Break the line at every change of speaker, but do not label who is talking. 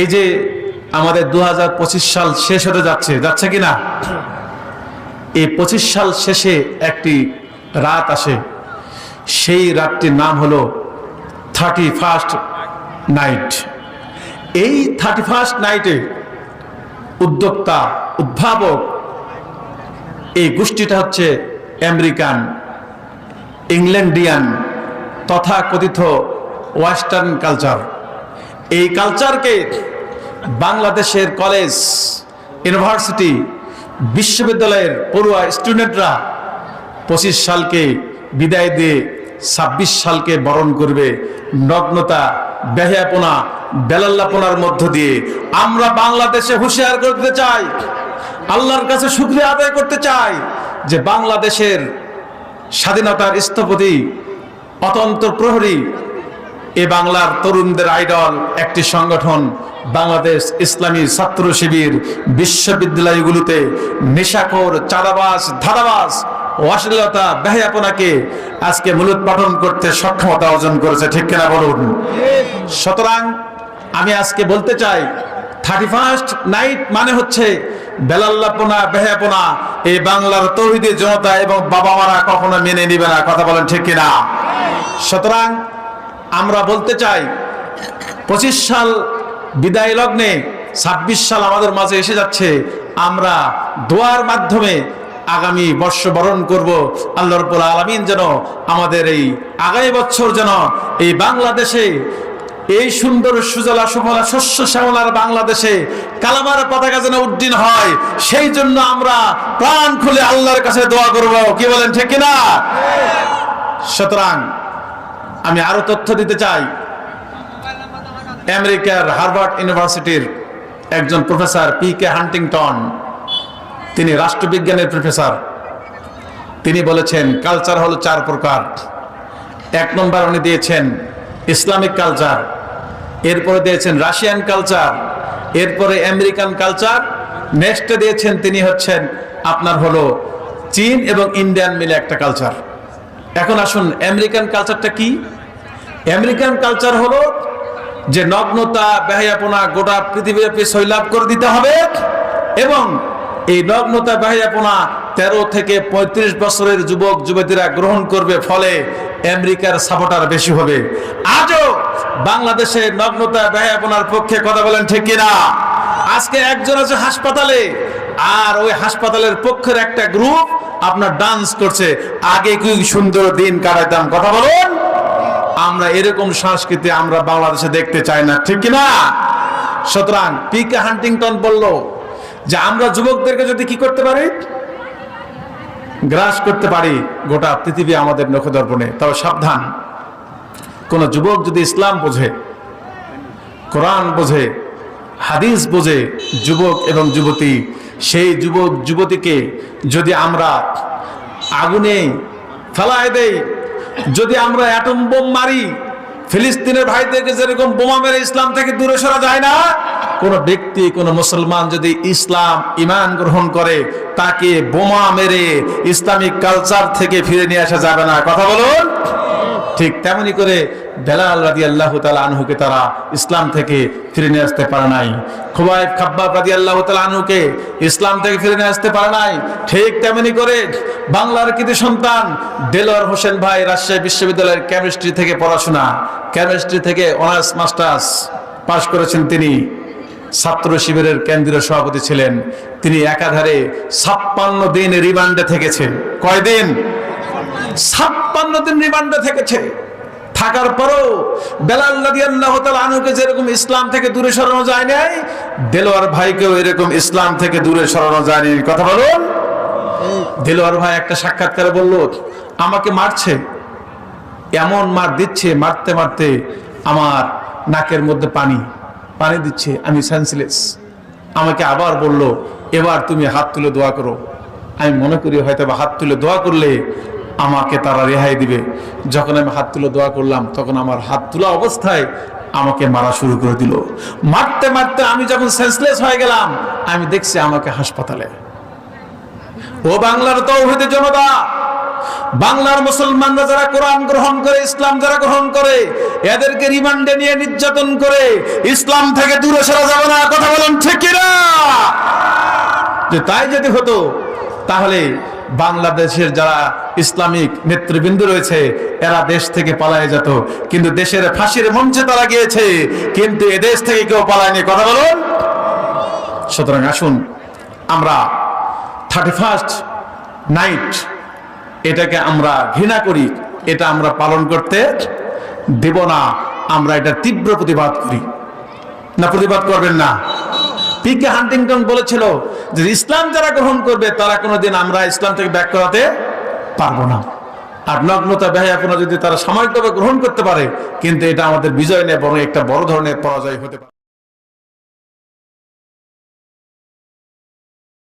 এই যে আমাদের দু হাজার পঁচিশ সাল শেষ হতে যাচ্ছে যাচ্ছে কি না এই পঁচিশ সাল শেষে একটি রাত আসে। সেই রাতটির নাম হলো থার্টি ফার্স্ট নাইট এই থার্টি ফার্স্ট নাইটে উদ্যোক্তা, উদ্ভাবক এই গোষ্ঠীটা হচ্ছে আমেরিকান, ইংল্যান্ডিয়ান তথা কথিত ওয়েস্টার্ন কালচার। এই কালচারকে বাংলাদেশের কলেজ ইউনিভার্সিটি বিশ্ববিদ্যালয়ের পড়ুয়া স্টুডেন্টরা পঁচিশ সালকে বিদায় দিয়ে ছাব্বিশ সালকে বরণ করবে নগ্নতা, বেহায়াপনা, বেলাল্লাপনার মধ্য দিয়ে। আমরা বাংলাদেশে হুঁশিয়ার করতে চাই, আল্লাহর কাছে শুক্রিয়া আদায় করতে চাই যে বাংলাদেশের স্বাধীনতার স্থপতি, অতন্ত্র প্রহরী এ বাংলার তরুণদের আইডল একটি সংগঠন বাংলাদেশ ইসলামী ছাত্র শিবির বিশ্ববিদ্যালয়গুলোতে নেশাখোর চাঁদাবাস ধারাবাস অশ্লীলতা, বেহায়াপনাকে আজকে মূলত পাঠন করতে সক্ষমতা অর্জন করেছে, ঠিক কিনা বলুন? সুতরাং আমি আজকে বলতে চাই থার্টি ফার্স্ট নাইট মানে হচ্ছে বেলাল্লাপনা, বেহায়াপনা। এই বাংলার তৌহিদি জনতা এবং বাবা মারা কখনো মেনে নিবে না, কথা বলেন ঠিক কিনা? সুতরাং আমরা বলতে চাই, পঁচিশ সাল বিদায় লগ্নে, ছাব্বিশ সাল আমাদের মাঝে এসে যাচ্ছে। আমরা দোয়ার মাধ্যমে আগামী বর্ষ বরণ করব। আল্লাহ রব্বুল আলমিন যেন আমাদের এই আগামী বছর যেন এই বাংলাদেশে, এই সুন্দর সুজলা সুফলা শস্য শ্যামলার বাংলাদেশে কালামার পতাকা যেন উড্ডীন হয়, সেই জন্য আমরা প্রাণ খুলে আল্লাহর কাছে দোয়া করব। কি বলেন, ঠিক কিনা? সুতরাং আমি আরও তথ্য দিতে চাই। আমেরিকার হার্ভার্ড ইউনিভার্সিটির একজন প্রফেসর পি কে হান্টিংটন, তিনি রাষ্ট্রবিজ্ঞানের প্রফেসর। তিনি বলেছেন, কালচার হলো চার প্রকার। এক নম্বর উনি দিয়েছেন, ইসলামিক কালচার। এরপরে দিয়েছেন রাশিয়ান কালচার। এরপরে আমেরিকান কালচার। নেক্সটে দিয়েছেন, তিনি হচ্ছেন আপনার হলো চীন এবং ইন্ডিয়ান মিলে একটা কালচার। এখন আসুন, আমেরিকান কালচারটা কি? আমেরিকান কালচার হলো যে নগ্নতা, বেহায়াপনা গোটা পৃথিবীব্যাপী সৈলাভ করে দিতে হবে এবং এই নগ্নতা, বেহায়াপনা তেরো থেকে ৩৫ বছরের যুবক, যুবতীরা গ্রহণ করবে ফলে আমেরিকার সাপোর্টার বেশি হবে। আজও বাংলাদেশে নগ্নতা, বেহায়াপনার পক্ষে কথা বলেন ঠিক কিনা? আজকে একজন আছে হাসপাতালে, আর ওই হাসপাতালের পক্ষের একটা গ্রুপ আপনার ডান্স করছে। আগে কি সুন্দর দিন কাটাইতাম, কথা বলুন। আমরা এরকম সংস্কৃতি আমরা বাংলাদেশে দেখতে চাই না, ঠিক কিনা? সুতরাং পি কে হান্টিংটন বলল যে আমরা যুবকদেরকে যদি কি করতে পারি? গ্রাস করতে পারি গোটা পৃথিবী আমাদের নখদর্পণে। তবে সাবধান, কোন যুবক যদি ইসলাম বোঝে, কোরআন বোঝে, হাদিস বোঝে, যুবক এবং যুবতী, সেই যুবক, যুবতীকে যদি আমরা আগুনে ফেলায় দেই যদি আমরা অ্যাটম বোম মারি, ফিলিস্তিনের ভাইদেরকে যেরকম বোমা মেরে ইসলাম থেকে দূরে সরা যায় না, কোন ব্যক্তি, কোন মুসলমান যদি ইসলাম ইমান গ্রহণ করে, তাকে বোমা মেরে ইসলামিক কালচার থেকে ফিরে নিয়ে আসা যাবে না। কথা বলুন। ঠিক তেমনি করে বেলাল রাদি আল্লাহ তালা আনহুকে তারা ইসলাম থেকে ফিরে নিয়ে আসতে পারে নাই। খুবাইব খাব্বাব রাদি আল্লাহ তালা আনহুকে ইসলাম থেকে ফিরে নিয়ে আসতে পারে নাই। ঠিক তেমনি করে বাংলার কৃতি সন্তান দেলোয়ার হোসেন ভাই রাজশাহী বিশ্ববিদ্যালয়ের কেমিস্ট্রি থেকে পড়াশোনা কেমিস্ট্রি থেকে অনার্স মাস্টার্স পাশ করেছেন তিনি। ছাত্র শিবিরের কেন্দ্রীয় সভাপতি ছিলেন। তিনি একাধারে ছাপ্পান্ন দিন রিমান্ডে থেকেছেন। কয়দিন? ছাপ্পান্ন দিন রিমান্ডে থেকেছে। থাকার পরও বেলাল আনহুকে যেরকম ইসলাম থেকে দূরে সরানো যায় নাই, দেলোয়ার ভাইকেও এরকম ইসলাম থেকে দূরে সরানো যায়নি। কথা বলুন। দেলোয়ার ভাই একটা সাক্ষাৎকারে বলল, আমাকে মারছে। এমন মার দিচ্ছে, মারতে মারতে আমার নাকের মধ্যে পানি পানি দিচ্ছে, আমি সেন্সলেস আমাকে আবার বলল, এবার তুমি হাত তুলে দোয়া করো। আমি মনে করি হয়তো হাত তুলে দোয়া করলে আমাকে তারা রেহাই দিবে। যখন আমি হাত তুলে দোয়া করলাম, তখন আমার হাত তোলা অবস্থায় আমাকে মারা শুরু করে দিল। মারতে মারতে আমি যখন সেন্সলেস হয়ে গেলাম, আমি দেখছি আমাকে হাসপাতালে। ও বাংলার তৌহিদের জনতা, বাংলার মুসলমানরা যারা কোরআন গ্রহণ করে, ইসলাম যারা গ্রহণ করে, এদেরকে রিমান্ডে নিয়ে নির্যাতন করে, ইসলাম থেকে দূরে সরা যাবে না, কথা বলেন ঠিক কিনা? যে তাই যদি হতো, তাহলে বাংলাদেশের যারা ইসলামিক নেতৃবৃন্দ রয়েছে, এরা দেশ থেকে পালায় যেত। কিন্তু দেশের ফাঁসির মঞ্চে তারা গিয়েছে, কিন্তু এ দেশ থেকে কেউ পালায়নি। কথা বলুন। সুতরাং আসুন, আমরা থার্টি ফার্স্ট নাইট এটাকে আমরা ঘৃণা করি, এটা আমরা পালন করতে দেব না, আমরা এটা তীব্র প্রতিবাদ করি। না, প্রতিবাদ করবেন না। পি কে হান্টিংটন বলেছিল যে ইসলাম যারা গ্রহণ করবে, তারা কোনোদিন আমরা ইসলাম থেকে ব্যাক করাতে পারব না। আর নগ্নতা ব্যয় এখনও যদি তারা সাময়িকভাবে গ্রহণ করতে পারে, কিন্তু এটা আমাদের বিজয় নেই বরং একটা বড় ধরনের পরাজয় হতে পারে।